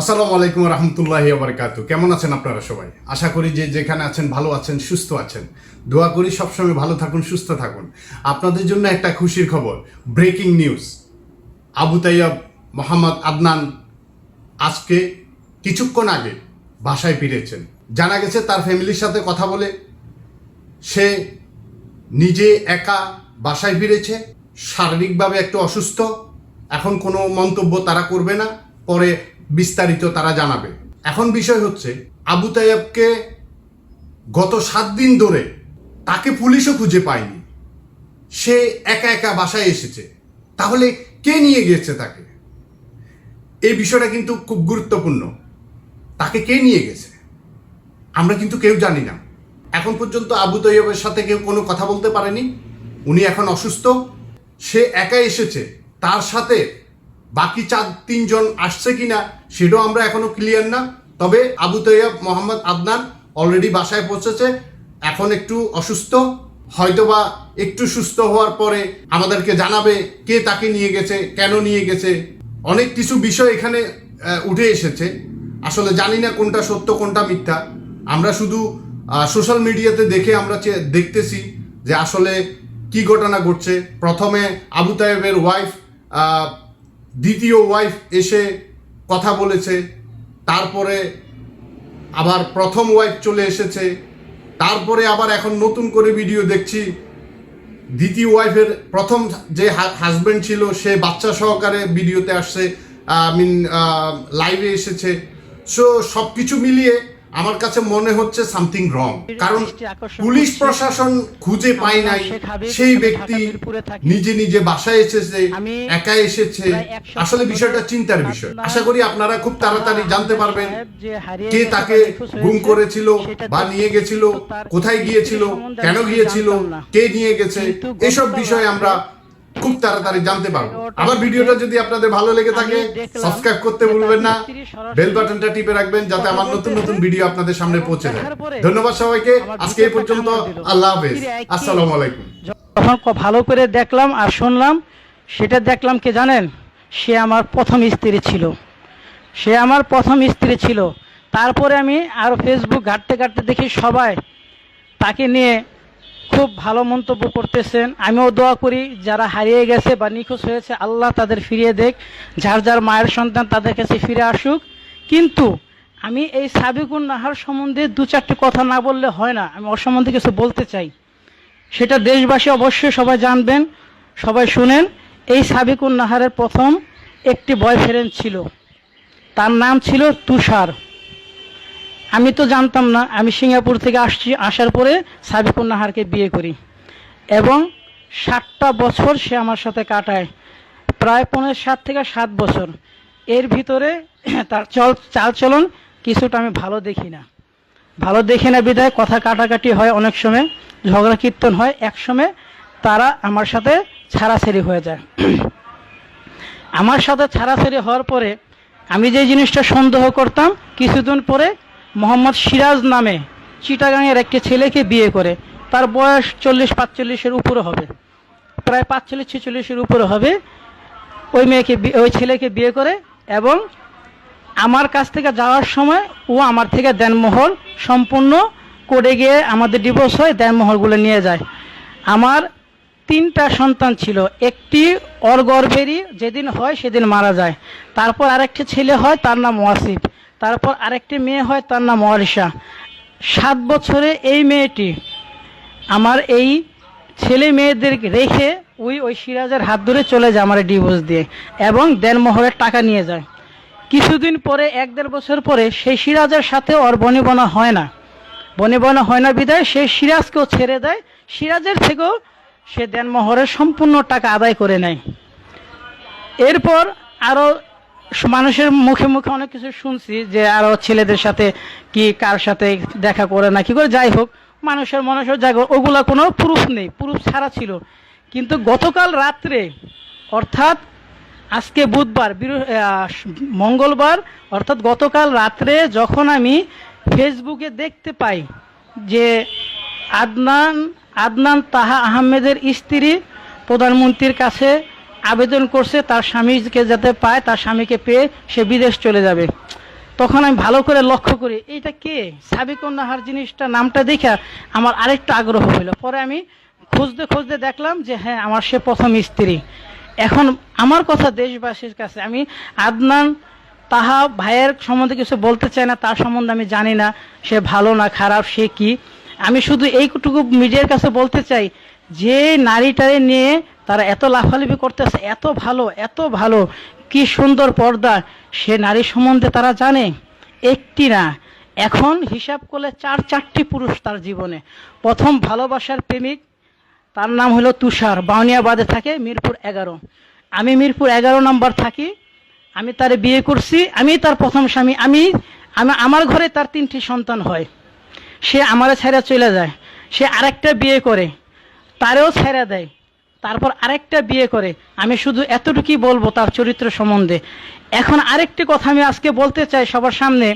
আসসালামু আলাইকুম রহমতুল্লাহ বারকাত কেমন আছেন আপনারা সবাই? আশা করি যে যেখানে আছেন ভালো আছেন, সুস্থ আছেন। দোয়া করি সবসময় ভালো থাকুন, সুস্থ থাকুন। আপনাদের জন্য একটা খুশির খবর ব্রেকিং নিউজ আবু তাইয়াব মোহাম্মদ আদনান আজকে কিছুক্ষণ আগে বাসায় ফিরেছেন। জানা গেছে তার ফ্যামিলির সাথে কথা বলে সে নিজে একা বাসায় ফিরেছে, শারীরিকভাবে একটু অসুস্থ। এখন কোনো মন্তব্য তারা করবে না। পরে বিস্তারিত তারা জানাবে। এখন বিষয় হচ্ছে, আবু তাইয়াবকে গত সাত দিন ধরে তাকে পুলিশও খুঁজে পায়নি। সে একা একা বাসায় এসেছে। তাহলে কে নিয়ে গেছে তাকে? এই বিষয়টা কিন্তু খুব গুরুত্বপূর্ণ। তাকে কে নিয়ে গেছে? আমরা কিন্তু কেউ জানি না। এখন পর্যন্ত আবু তৈয়বের সাথে কেউ কোনো কথা বলতে পারেনি। উনি এখন অসুস্থ। সে একা এসেছে। তার সাথে বাকি চার, তিনজন আসছে কিনা সেটাও আমরা এখনও ক্লিয়ার না। তবে আবু তৈয়ব, মোহাম্মদ আদনান অলরেডি বাসায় পৌঁছেছে। এখন একটু অসুস্থ, হয়তোবা একটু সুস্থ হওয়ার পরে আমাদেরকে জানাবে কে তাকে নিয়ে গেছে, কেন নিয়ে গেছে। অনেক কিছু বিষয় এখানে উঠে এসেছে। আসলে জানি না কোনটা সত্য, কোনটা মিথ্যা। আমরা শুধু সোশ্যাল মিডিয়াতে দেখে আমরা দেখতেছি যে আসলে কি ঘটনা ঘটছে। প্রথমে আবু তায়েবের ওয়াইফ দ্বিতীয় ওয়াইফ এসে কথা বলেছে, তারপরে আবার প্রথম ওয়াইফ চলে এসেছে, তারপরে আবার এখন নতুন করে ভিডিও দেখছি, দ্বিতীয় ওয়াইফের প্রথম যে হাজবেন্ড ছিল, সে বাচ্চা সহকারে ভিডিওতে আসছে আই মিন লাইভে এসেছে। সো সব কিছু মিলিয়ে আমার কাছে মনে হচ্ছে সামথিং রং। কারণ পুলিশ প্রশাসন খুঁজে পায় নাই। সেই ব্যক্তি। নিজে নিজে বাসায় এসেছে একা এসেছে। আসলে বিষয়টা চিন্তার বিষয়। আশা করি আপনারা খুব তাড়াতাড়ি জানতে পারবেন কে তাকে গুম করেছিল বা নিয়ে গেছিল কোথায় গিয়েছিল কেন গিয়েছিল কে নিয়ে গেছে এসব বিষয়ে আমরা খুব তাড়াতাড়ি জানতে পারব। আমার ভিডিওটা যদি আপনাদের ভালো লেগে থাকে সাবস্ক্রাইব করতে ভুলবেন না। বেল বাটনটা টিপে রাখবেন যাতে আমার নতুন নতুন ভিডিও আপনাদের সামনে পৌঁছে যায়। ধন্যবাদ সবাইকে। আজকে এই পর্যন্ত আল্লাহ হাফেজ। আসসালামু আলাইকুম। যখন ভালো করে দেখলাম আর শুনলাম সেটা দেখলাম কে জানেন? সে আমার প্রথম স্ত্রী ছিল। সে আমার প্রথম স্ত্রী ছিল। তারপরে আমি আর ফেসবুক ঘাটতে ঘাটতে দেখি সবাই তাকে নিয়ে খুব ভালো মন্তব্য করতেছেন। আমিও দোয়া করি, যারা হারিয়ে গেছে বা নিখোঁজ হয়েছে, আল্লাহ তাদের ফিরিয়ে দেখ। যার যার মায়ের সন্তান তাদের কাছে ফিরে আসুক। কিন্তু আমি এই সাবিকুন নাহার সম্বন্ধে দু চারটি কথা না বললে হয় না। আমি ওর সম্বন্ধে কিছু বলতে চাই। সেটা দেশবাসী অবশ্যই সবাই জানবেন, সবাই শুনেন। এই সাবিকুন নাহারের প্রথম একটি বয়ফ্রেন্ড ছিল। তার নাম ছিল তুষার। আমি তো জানতাম না, আমি সিঙ্গাপুর থেকে আসছি, আসার পরে সাবিকুন নাহারকে বিয়ে করি। এবং সাতটা বছর সে আমার সাথে কাটায়। প্রায় পনেরো সাত থেকে সাত বছর। এর ভিতরে তার চল, চালচলন কিছুটা আমি ভালো দেখি না। ভালো দেখি না বিধায় কথা কাটাকাটি হয় অনেক সময়, ঝগড়া কীর্তন হয়, এক সময় তারা আমার সাথে ছাড়াছাড়ি হয়ে যায়। আমার সাথে ছাড়াছাড়ি হওয়ার পরে আমি যে জিনিসটা সন্দেহ করতাম, কিছুদিন পরে মোহাম্মদ সিরাজ নামে চিটাগাংয়ের একটি ছেলেকে বিয়ে করে। তার বয়স চল্লিশ পাঁচচল্লিশের উপরে হবে। প্রায় পাঁচচল্লিশ ছেচল্লিশের উপরে হবে। ওই মেয়েকে ওই ছেলেকে বিয়ে করে এবং আমার কাছ থেকে যাওয়ার সময় ও আমার থেকে দেনমোহর সম্পূর্ণ করে গিয়ে আমাদের ডিভোর্স হয় দেনমোহরগুলো নিয়ে যায়। আমার তিনটা সন্তান ছিল। একটি ওর গর্ভেরই যেদিন হয় সেদিন মারা যায়। তারপর আরেকটি ছেলে হয়, তার নাম ওয়াসিফ। তারপর আরেকটি মেয়ে হয়, তার নাম ওয়ারিসা সাত বছরে এই মেয়েটি আমার এই ছেলে মেয়েদেরকে রেখে ওই ওই সিরাজের হাত ধরে চলে যায় আমার ডিভোর্স দিয়ে এবং দেনমোহরের টাকা নিয়ে যায়। কিছুদিন পরে, এক দেড় বছর পরে সেই সিরাজের সাথে ওর বনিবনা হয় না। বনিবনা হয় না বিদায়, সে সিরাজকেও ছেড়ে দেয়। সিরাজের থেকেও সে দেনমোহরের সম্পূর্ণ টাকা আদায় করে নেয়। এরপর আরও মানুষের মুখে মুখে অনেক কিছু শুনছি যে আরও ছেলেদের সাথে কি কার সাথে দেখা করে না, কি করে, যাই হোক, মানুষের মানুষের জায়গা ওগুলা কোনো প্রুফ নেই প্রুফ ছাড়া ছিল। কিন্তু গতকাল রাত্রে, অর্থাৎ আজকে বুধবার মঙ্গলবার, অর্থাৎ গতকাল রাত্রে যখন আমি ফেসবুকে দেখতে পাই যে আদনান আদনান তাহা আহমেদের স্ত্রী প্রধানমন্ত্রীর কাছে আবেদন করছে, তার স্বামীকে যাতে পায়, তার স্বামীকে পেয়ে সে বিদেশ চলে যাবে। তখন আমি ভালো করে লক্ষ্য করি, এইটা কে? সাবিকুন নাহার জিনিসটা, নামটা দেখে আমার আরেকটু আগ্রহ হইল পরে আমি খুঁজতে খুঁজতে দেখলাম যে হ্যাঁ আমার সে প্রথম স্ত্রী। এখন আমার কথা দেশবাসীর কাছে, আমি আদনান তাহা ভাইয়ের সম্বন্ধে কিছু বলতে চাই না, তার সম্বন্ধে আমি জানি না, সে ভালো না খারাপ, সে কি? আমি শুধু এইটুকু মিডিয়ার কাছে বলতে চাই, যে নারীটারে নিয়ে তারা এত লাফালাফি করতেছে, এত ভালো এত ভালো, কি সুন্দর পর্দা। সে নারী সম্বন্ধে তারা জানে, একটি না। এখন হিসাব করলে চার, চারটি পুরুষ তার জীবনে। প্রথম ভালোবাসার প্রেমিক, তার নাম হলো তুষার। বাউনিয়াবাদে থাকে, মিরপুর এগারো। আমি মিরপুর এগারো নম্বর থাকি, আমি তার বিয়ে করছি, আমি তার প্রথম স্বামী, আমি আমি, আমার ঘরে তার তিনটি সন্তান হয়। সে আমারে ছেড়ে চলে যায়। সে আরেকটা বিয়ে করে, তারেও ছেড়ে দেয়। তারপর আরেকটা বিয়ে করে। আমি শুধু এতটুকুই বলব তার চরিত্র সম্বন্ধে। এখন আরেকটি কথা আমি আজকে বলতে চাই সবার সামনে।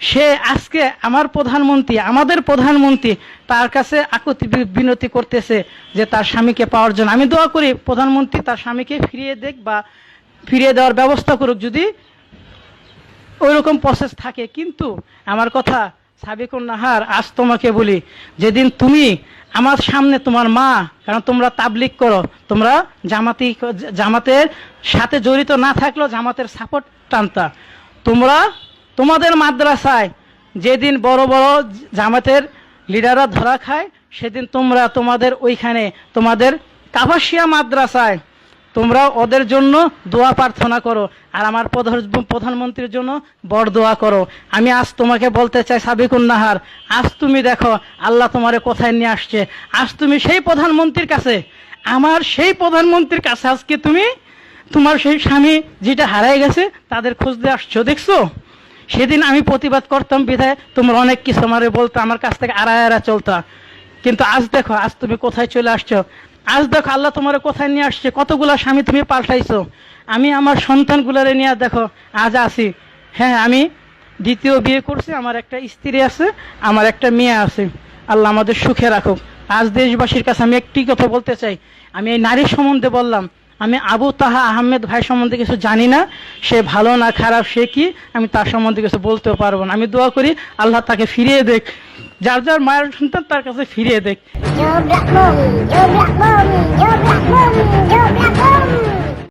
সে আজকে আমার প্রধানমন্ত্রী, আমাদের প্রধানমন্ত্রী তার কাছে আকুতি বিনতি করতেছে যে তার স্বামীকে পাওয়ার জন্য। আমি দোয়া করি প্রধানমন্ত্রী তার স্বামীকে ফিরিয়ে দেখ বা ফিরিয়ে দেওয়ার ব্যবস্থা করুক যদি ওই রকম প্রসেস থাকে। কিন্তু আমার কথা সাবিকুন নাহার, আজ তোমাকে বলি, যেদিন তুমি আমার সামনে তোমার মা, কারণ তোমরা তাবলিক করো, তোমরা জামাতি, জামাতের সাথে জড়িত না থাকলেও জামাতের সাপোর্ট টানতা। তোমরা তোমাদের মাদ্রাসায় যেদিন বড় বড় জামাতের লিডাররা ধরা খায়, সেদিন তোমরা তোমাদের ওইখানে তোমাদের কাবাসিয়া মাদ্রাসায় তোমরা ওদের জন্য দোয়া প্রার্থনা করো, আর আমার প্রধান- প্রধানমন্ত্রীর জন্য বড় দোয়া করো। আমি আজ তোমাকে বলতে চাই সাবিকুন নাহার আজ তুমি দেখো আল্লাহ তোমারে কোথায় নিয়ে আসছে। আজ তুমি সেই প্রধানমন্ত্রীর কাছে, আমার সেই প্রধানমন্ত্রীর কাছে আজকে তুমি তোমার সেই স্বামী যেটা হারাই গেছে, তাদের খুঁজতে আসছো, দেখছ? সেদিন আমি প্রতিবাদ করতাম, বিধায় তোমরা অনেক কিছু আমারে বলতো, আমার কাছ থেকে আড়াই আড়া চলতা। কিন্তু আজ দেখো, আজ তুমি কোথায় চলে আসছো? আজ দেখো আল্লাহ তোমার কোথায় নিয়ে আসছে? কতগুলা স্বামী তুমি পাল্টাইছো? আমি আমার সন্তানগুলারে নিয়ে দেখো, আজ আসি হ্যাঁ আমি দ্বিতীয় বিয়ে করছি, আমার একটা স্ত্রী আছে, আমার একটা মেয়ে আছে। আল্লাহ আমাদের সুখে রাখুক। আজ দেশবাসীর কাছে আমি একটি কথা বলতে চাই। আমি এই নারীর সম্বন্ধে বললাম আমি আবু তাহা আহমেদ ভাই সম্বন্ধে কিছু জানি না। সে ভালো না খারাপ, সে কি? আমি তার সম্বন্ধে কিছু বলতেও পারব না। আমি দোয়া করি, আল্লাহ তাকে ফিরিয়ে দেখ। যার যার মায়ের সন্তান, তার কাছে ফিরিয়ে দেখ।